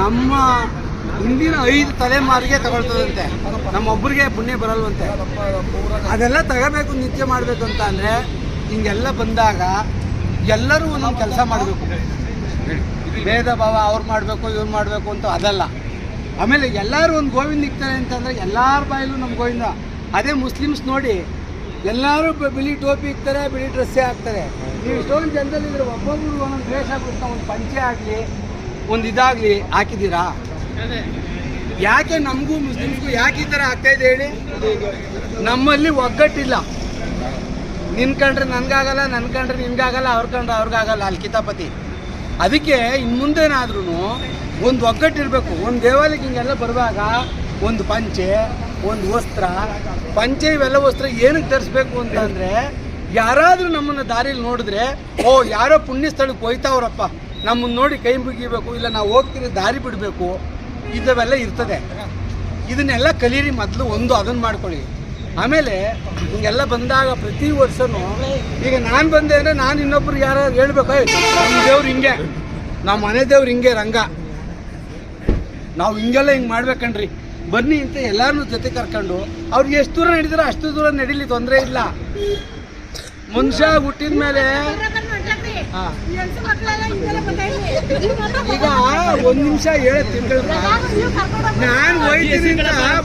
ನಮ್ಮ ಹಿಂದಿನ ಐದು ತಲೆಮಾರಿಗೆ ತಗೊಳ್ತದಂತೆ. ನಮ್ಮೊಬ್ಬರಿಗೆ ಪುಣ್ಯ ಬರಲ್ವಂತೆ. ಅದೆಲ್ಲ ತಗೋಬೇಕು, ನಿತ್ಯ ಮಾಡಬೇಕು ಅಂತ ಅಂದರೆ ಹಿಂಗೆಲ್ಲ ಬಂದಾಗ ಎಲ್ಲರೂ ಒಂದೊಂದು ಕೆಲಸ ಮಾಡಬೇಕು. ಭೇದ ಭಾವ ಅವ್ರು ಮಾಡಬೇಕು, ಇವ್ರು ಮಾಡಬೇಕು ಅಂತ ಅದಲ್ಲ. ಆಮೇಲೆ ಎಲ್ಲರೂ ಒಂದು ಗೋವಿಂದ ಇಕ್ತಾರೆ ಅಂತಂದರೆ ಎಲ್ಲರ ಬಾಯಲ್ಲೂ ನಮ್ಮ ಗೋವಿಂದ. ಅದೇ ಮುಸ್ಲಿಮ್ಸ್ ನೋಡಿ ಎಲ್ಲರೂ ಬಿಳಿ ಟೋಪಿ ಇಕ್ತಾರೆ ಬಿಳಿ ಡ್ರೆಸ್ಸೇ ಹಾಕ್ತಾರೆ. ನೀವು ಇಷ್ಟೊಂದು ಜನದಲ್ಲಿ ಇದ್ರೆ ಒಬ್ಬೊಬ್ರು ಒಂದೊಂದು ಡ್ರೆಸ್ ಹಾಕ್ಬಿಟ್ಟು ಒಂದು ಪಂಚೆ ಆಗಲಿ ಒಂದು ಇದಾಗಲಿ ಹಾಕಿದ್ದೀರಾ? ಯಾಕೆ ನಮಗೂ ಮುಸ್ಲಿಮ್ಸ್ಗೂ ಯಾಕೆ ಈ ಥರ ಆಗ್ತಾ ಇದೆ ಹೇಳಿ? ನಮ್ಮಲ್ಲಿ ಒಗ್ಗಟ್ಟಿಲ್ಲ. ನಿನ್ನ ಕಂಡ್ರೆ ನನಗಾಗಲ್ಲ ನನ್ನ ಕಂಡ್ರೆ ನಿನ್ಗಾಗಲ್ಲ ಅವ್ರ ಕಂಡ್ರೆ ಅವ್ರಿಗಾಗಲ್ಲ ಅಲ್ಲಿ ಕಿತಾಪತಿ. ಅದಕ್ಕೆ ಇನ್ನು ಮುಂದೇನಾದ್ರೂ ಒಂದು ಒಗ್ಗಟ್ಟಿರಬೇಕು. ಒಂದು ದೇವಾಲಯಕ್ಕೆ ಹಿಂಗೆಲ್ಲ ಬರುವಾಗ ಒಂದು ಪಂಚೆ ಒಂದು ವಸ್ತ್ರ ಪಂಚೆ ಇವೆಲ್ಲ ವಸ್ತ್ರ ಏನಕ್ಕೆ ಧರಿಸ್ಬೇಕು ಅಂತಂದರೆ ಯಾರಾದರೂ ನಮ್ಮನ್ನು ದಾರಿಲಿ ನೋಡಿದ್ರೆ ಓ ಯಾರೋ ಪುಣ್ಯ ಸ್ಥಳಕ್ಕೆ ಹೋಯ್ತಾವ್ರಪ್ಪ ನಮ್ಮನ್ನು ನೋಡಿ ಕೈ ಮುಗಿಬೇಕು ಇಲ್ಲ ನಾವು ಹೋಗ್ತೀರಿ ದಾರಿ ಬಿಡಬೇಕು ಇದವೆಲ್ಲ ಇರ್ತದೆ. ಇದನ್ನೆಲ್ಲ ಕಲೀರಿ ಮೊದಲು ಒಂದು ಅದನ್ನು ಮಾಡ್ಕೊಳ್ಳಿ. ಆಮೇಲೆ ಹಿಂಗೆಲ್ಲ ಬಂದಾಗ ಪ್ರತಿ ವರ್ಷನೂ ಈಗ ನಾನು ಬಂದೆ ಅಂದರೆ ನಾನು ಇನ್ನೊಬ್ಬರು ಯಾರು ಹೇಳ್ಬೇಕು "ಏಯ್, ನಮ್ಮ ದೇವ್ರು ಹಿಂಗೆ ನಮ್ಮ ಮನೆ ದೇವ್ರು ಹಿಂಗೆ ರಂಗ. ನಾವು ಹಿಂಗೆಲ್ಲ ಹಿಂಗೆ ಮಾಡ್ಬೇಕಣ್ರಿ ಬನ್ನಿ ಅಂತ ಎಲ್ಲರನ್ನೂ ಜೊತೆ ಕರ್ಕೊಂಡು. ಅವ್ರಿಗೆ ಎಷ್ಟು ದೂರ ನಡೀತಾರೋ ಅಷ್ಟು ದೂರ ನಡೀಲಿ ತೊಂದರೆ ಇಲ್ಲ. ಮನುಷ್ಯ ಹುಟ್ಟಿದ ಮೇಲೆ ಹಾ. ಈಗ ಒಂದು ನಿಮಿಷ ಹೇಳ ತಿಂಗಳ ನಾನು ಹೋಯ್ತೀನಿ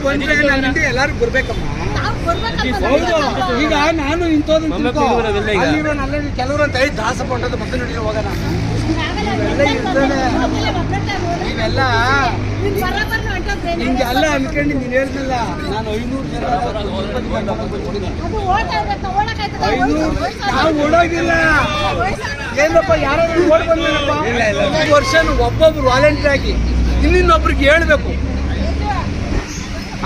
ಬಂದ್ರೆ ನನ್ನ ಹಿಂದೆ ಎಲ್ಲರೂ ಬರ್ಬೇಕಮ್ಮ. ಹೌದು. ಈಗ ನಾನು ಇಂಥದ್ದು ಅಲ್ಲಿರೋ ಕೆಲವರು ಅಂತ ಐದು ದಾಸ ಕೊಂಡದ್ದು ಮಕ್ಕಳು ನೋಡಿ ಹೋಗೋಣ. ಇವೆಲ್ಲ ಹಿಂಗೆ ಅಲ್ಲ ಅನ್ಕೊಂಡು ನೀನು ಹೇಳ್ತಿಲ್ಲ ನಾನು ಐನೂರು ಜನ ಐನೂರು ನಾವು ಓಡೋಗಿಲ್ಲ. ಏನಪ್ಪ ಯಾರೋ ಓಡ್ ಒಂದು ವರ್ಷ ಒಬ್ಬೊಬ್ರು ವಾಲಂಟಿಯರ್ ಆಗಿ ಇನ್ನಿನ್ನೊಬ್ರಿಗೆ ಹೇಳ್ಬೇಕು.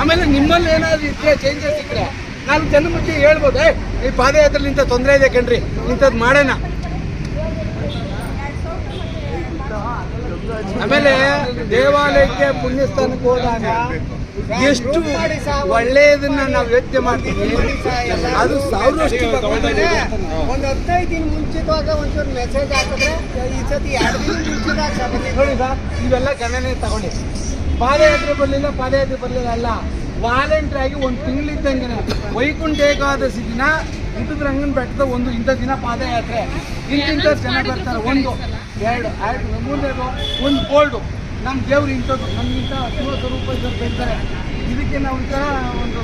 ಆಮೇಲೆ ನಿಮ್ಮಲ್ಲಿ ಏನಾದ್ರು ಇದ್ರೆ ಚೇಂಜಸ್ ಇದ್ರೆ ನಾನು ಜನ ಮುಂಚೆ ಹೇಳ್ಬೋದು. ಏ ಈ ಪಾದಯಾತ್ರೆ ಇಂಥ ತೊಂದರೆ ಇದೆ ಕಣ್ರಿ ಇಂಥದ್ದು ಮಾಡೋಣ. ಆಮೇಲೆ ದೇವಾಲಯಕ್ಕೆ ಪುಣ್ಯಸ್ಥಾನಕ್ಕೆ ಹೋದಾಗ ಎಷ್ಟು ಒಳ್ಳೆಯದನ್ನ ನಾವು ಯೋಚನೆ ಮಾಡ್ತೀವಿ. ಅದು ಸಾವಿರಷ್ಟು ಭಗವಂತನಿಗೆ ಒಂದು ಹದಿನೈದು ದಿನ ಮುಂಚಿತವಾಗ ಒಂಚೂರು ಮೆಸೇಜ್ ಹಾಕಿದ್ರೆ ಈ ಸತಿ ಎರಡು ದಿನ ನೋಡಿ ಸರ್ ಇವೆಲ್ಲ ಗಣನೆ ತಗೊಳ್ಳಿ ಪಾದಯಾತ್ರೆ ಬರಲಿಲ್ಲ ಪಾದಯಾತ್ರೆ ಬರಲಿಲ್ಲ ಅಲ್ಲ. ವಾಲಂಟ್ರಿ ಆಗಿ ಒಂದು ತಿಂಗಳಿದ್ದಂಗೆ ವೈಕುಂಠ ಏಕಾದಶಿ ದಿನ ಇಂಥದ್ರಂಗನ ಬೆಟ್ಟದ ಒಂದು ಇಂಥ ದಿನ ಪಾದಯಾತ್ರೆ. ಇಂತಿಂಥ ಜನ ಬರ್ತಾರೆ. ಒಂದು ಎರಡು ಎರಡು ಮೂರನೇದು ಒಂದು ಬೋಲ್ಡು. ನಮ್ಮ ದೇವ್ರು ಇಂಥದ್ದು. ನಮಗಿಂತ ಸ್ವರೂಪ ಇದ್ದಾರೆ. ಇದಕ್ಕೆ ನಾವು ಈ ಒಂದು